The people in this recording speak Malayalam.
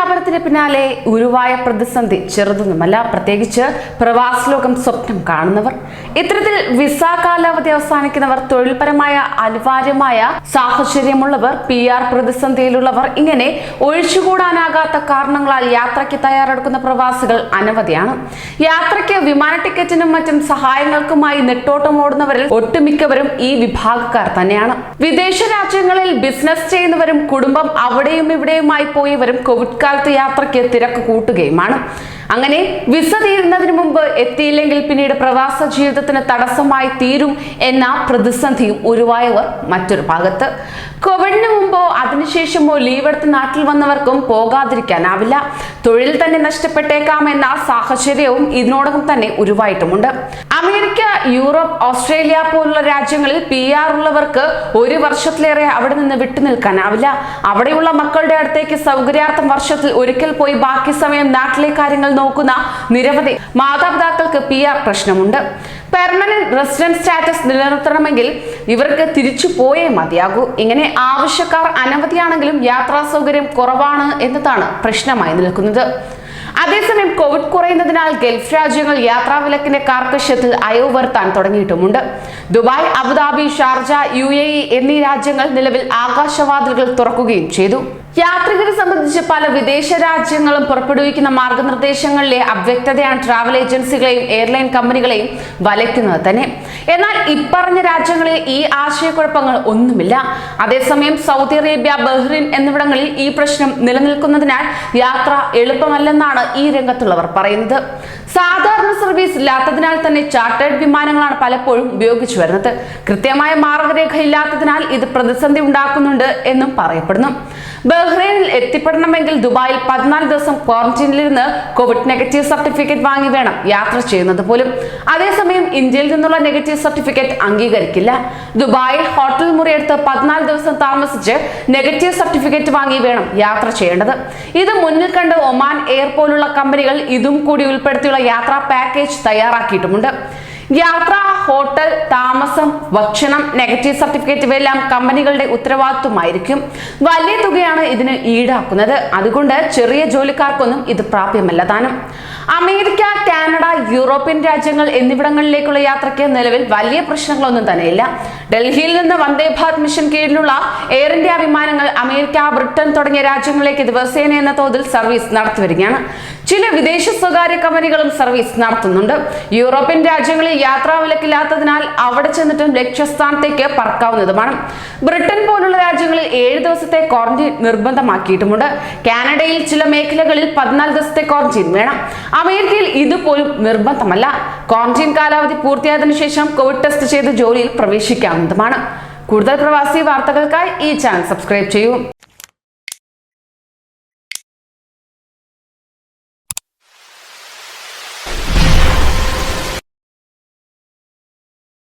വ്യാപനത്തിന് പിന്നാലെ ഉരുവായ പ്രതിസന്ധി ചെറുതൊന്നുമല്ല. പ്രത്യേകിച്ച് പ്രവാസ ലോകം സ്വപ്നം കാണുന്നവർ. ഇത്തരത്തിൽ വിസ കാലാവധി അവസാനിക്കുന്നവർ തൊഴിൽപരമായ അനിവാര്യമായ സാഹചര്യമുള്ളവർ പി ആർ പ്രതിസന്ധിയിലുള്ളവർ ഇങ്ങനെ ഒഴിച്ചുകൂടാനാകാത്ത കാരണങ്ങളാൽ യാത്രയ്ക്ക് തയ്യാറെടുക്കുന്ന പ്രവാസികൾ അനവധിയാണ്. യാത്രയ്ക്ക് വിമാന ടിക്കറ്റിനും മറ്റും സഹായങ്ങൾക്കുമായി നെട്ടോട്ടമോടുന്നവരിൽ ഒട്ടുമിക്കവരും ഈ വിഭാഗക്കാർ തന്നെയാണ്. വിദേശ രാജ്യങ്ങളിൽ ബിസിനസ് ചെയ്യുന്നവരും കുടുംബം അവിടെയും ഇവിടെയുമായി പോയവരും കോവിഡ് കാലത്ത് യാത്രയ്ക്ക് തിരക്ക് കൂട്ടുകയുമാണ്. അങ്ങനെ വിസ തീരുന്നതിന് മുമ്പ് എത്തിയില്ലെങ്കിൽ പിന്നീട് പ്രവാസ ജീവിതത്തിന് തടസ്സമായി തീരും എന്ന പ്രതിസന്ധിയും ഉരുവായവർ മറ്റൊരു ഭാഗത്ത്. കോവിഡിന് മുമ്പോ അതിനുശേഷമോ ലീവ് എടുത്ത് നാട്ടിൽ വന്നവർക്കും പോകാതിരിക്കാനാവില്ല. തൊഴിൽ തന്നെ നഷ്ടപ്പെട്ടേക്കാം എന്ന സാഹചര്യവും ഇതിനോടകം തന്നെ ഉരുവായിട്ടുമുണ്ട്. അമേരിക്ക യൂറോപ്പ് ഓസ്ട്രേലിയ പോലുള്ള രാജ്യങ്ങളിൽ പി ആർ ഉള്ളവർക്ക് ഒരു വർഷത്തിലേറെ അവിടെ നിന്ന് വിട്ടുനിൽക്കാനാവില്ല അവിടെയുള്ള മക്കളുടെ അടുത്തേക്ക് സൗകര്യാർത്ഥം വർഷത്തിൽ ഒരിക്കൽ പോയി ബാക്കി സമയം നാട്ടിലെ കാര്യങ്ങൾ നോക്കുന്ന നിരവധി മാതാപിതാക്കൾക്ക് പി ആർ പ്രശ്നമുണ്ട്. പെർമനന്റ് റെസിഡന്റ് സ്റ്റാറ്റസ് നിലനിർത്തണമെങ്കിൽ ഇവർക്ക് തിരിച്ചു പോയേ മതിയാകൂ. ഇങ്ങനെ ആവശ്യക്കാർ അനവധിയാണെങ്കിലും യാത്രാ സൗകര്യം കുറവാണ് എന്നതാണ് പ്രശ്നമായി നിൽക്കുന്നത്. അതേസമയം കോവിഡ് കുറയുന്നതിനാൽ ഗൾഫ് രാജ്യങ്ങൾ യാത്രാ വിലക്കിന്റെ കാർക്കശ്യത്തിൽ അയവ് വരുത്താൻ തുടങ്ങിയിട്ടുമുണ്ട്. ദുബായ് അബുദാബി ഷാർജ യു എന്നീ രാജ്യങ്ങൾ നിലവിൽ ആകാശവാതിലുകൾ തുറക്കുകയും ചെയ്തു. യാത്രികരെ സംബന്ധിച്ച് പല വിദേശ രാജ്യങ്ങളും പുറപ്പെടുവിക്കുന്ന മാർഗനിർദ്ദേശങ്ങളിലെ അവ്യക്തതയാണ് ട്രാവൽ ഏജൻസികളെയും എയർലൈൻ കമ്പനികളെയും വലയ്ക്കുന്നത് തന്നെ. എന്നാൽ ഇപ്പറഞ്ഞ രാജ്യങ്ങളിൽ ഈ ആശയക്കുഴപ്പങ്ങൾ ഒന്നുമില്ല. അതേസമയം സൗദി അറേബ്യ ബഹ്റിൻ എന്നിവിടങ്ങളിൽ ഈ പ്രശ്നം നിലനിൽക്കുന്നതിനാൽ യാത്ര എളുപ്പമല്ലെന്നാണ് ഈ രംഗത്തുള്ളവർ പറയുന്നത്. സാധാരണ സർവീസ് ഇല്ലാത്തതിനാൽ തന്നെ ചാർട്ടേഡ് വിമാനങ്ങളാണ് പലപ്പോഴും ഉപയോഗിച്ചു വരുന്നത്. കൃത്യമായ മാർഗരേഖ ഇല്ലാത്തതിനാൽ ഇത് പ്രതിസന്ധി ഉണ്ടാക്കുന്നുണ്ട് എന്നും പറയപ്പെടുന്നു. ബഹ്റൈനിൽ എത്തിപ്പെടണമെങ്കിൽ ദുബായിൽ പതിനാല് ദിവസം ക്വാറന്റീനിലിരുന്ന് കോവിഡ് നെഗറ്റീവ് സർട്ടിഫിക്കറ്റ് വാങ്ങി വേണം യാത്ര ചെയ്യുന്നത് പോലും. അതേസമയം ഇന്ത്യയിൽ നിന്നുള്ള നെഗറ്റീവ് സർട്ടിഫിക്കറ്റ് അംഗീകരിക്കില്ല. ദുബായിൽ ഹോട്ടൽ മുറിയെടുത്ത് പതിനാല് ദിവസം താമസിച്ച് നെഗറ്റീവ് സർട്ടിഫിക്കറ്റ് വാങ്ങി വേണം യാത്ര ചെയ്യേണ്ടത്. ഇത് മുന്നിൽ കണ്ട് ഒമാൻ എയർ പോലുള്ള കമ്പനികൾ ഇതും കൂടി ഉൾപ്പെടുത്തിയുള്ള യാത്രാ പാക്കേജ് തയ്യാറാക്കിയിട്ടുമുണ്ട്. യാത്ര ഹോട്ടൽ താമസം ഭക്ഷണം നെഗറ്റീവ് സർട്ടിഫിക്കറ്റ് ഇവയെല്ലാം കമ്പനികളുടെ ഉത്തരവാദിത്വമായിരിക്കും. വലിയ തുകയാണ് ഇതിന് ഈടാക്കുന്നത്. അതുകൊണ്ട് ചെറിയ ജോലിക്കാർക്കൊന്നും ഇത് പ്രാപ്യമല്ല താനും. അമേരിക്ക കാനഡ യൂറോപ്യൻ രാജ്യങ്ങൾ എന്നിവിടങ്ങളിലേക്കുള്ള യാത്രയ്ക്ക് നിലവിൽ വലിയ പ്രശ്നങ്ങളൊന്നും തന്നെയില്ല. ഡൽഹിയിൽ നിന്ന് വന്ദേ ഭാരത് മിഷൻ കീഴിലുള്ള എയർ ഇന്ത്യ വിമാനങ്ങൾ അമേരിക്ക ബ്രിട്ടൻ തുടങ്ങിയ രാജ്യങ്ങളിലേക്ക് ദിവസേന എന്ന തോതിൽ സർവീസ് നടത്തിവരികയാണ്. ചില വിദേശ സ്വകാര്യ കമ്പനികളും സർവീസ് നടത്തുന്നുണ്ട്. യൂറോപ്യൻ രാജ്യങ്ങളിൽ യാത്രാ വിലക്കില്ലാത്തതിനാൽ അവിടെ ചെന്നിട്ടും ലക്ഷ്യസ്ഥാനത്തേക്ക് പറക്കാവുന്നതുമാണ്. ബ്രിട്ടൻ പോലുള്ള രാജ്യങ്ങളിൽ ഏഴ് ദിവസത്തെ ക്വാറന്റീൻ നിർബന്ധമാക്കിയിട്ടുമുണ്ട്. കാനഡയിൽ ചില മേഖലകളിൽ പതിനാല് ദിവസത്തെ ക്വാറന്റീൻ വേണം. അമേരിക്കയിൽ ഇതുപോലും നിർബന്ധമല്ല. ക്വാറന്റീൻ കാലാവധി പൂർത്തിയായതിനു ശേഷം കോവിഡ് ടെസ്റ്റ് ചെയ്ത് ജോലിയിൽ പ്രവേശിക്കാവുന്നതുമാണ്. കൂടുതൽ പ്രവാസി വാർത്തകൾക്കായി ഈ ചാനൽ സബ്സ്ക്രൈബ് ചെയ്യൂ.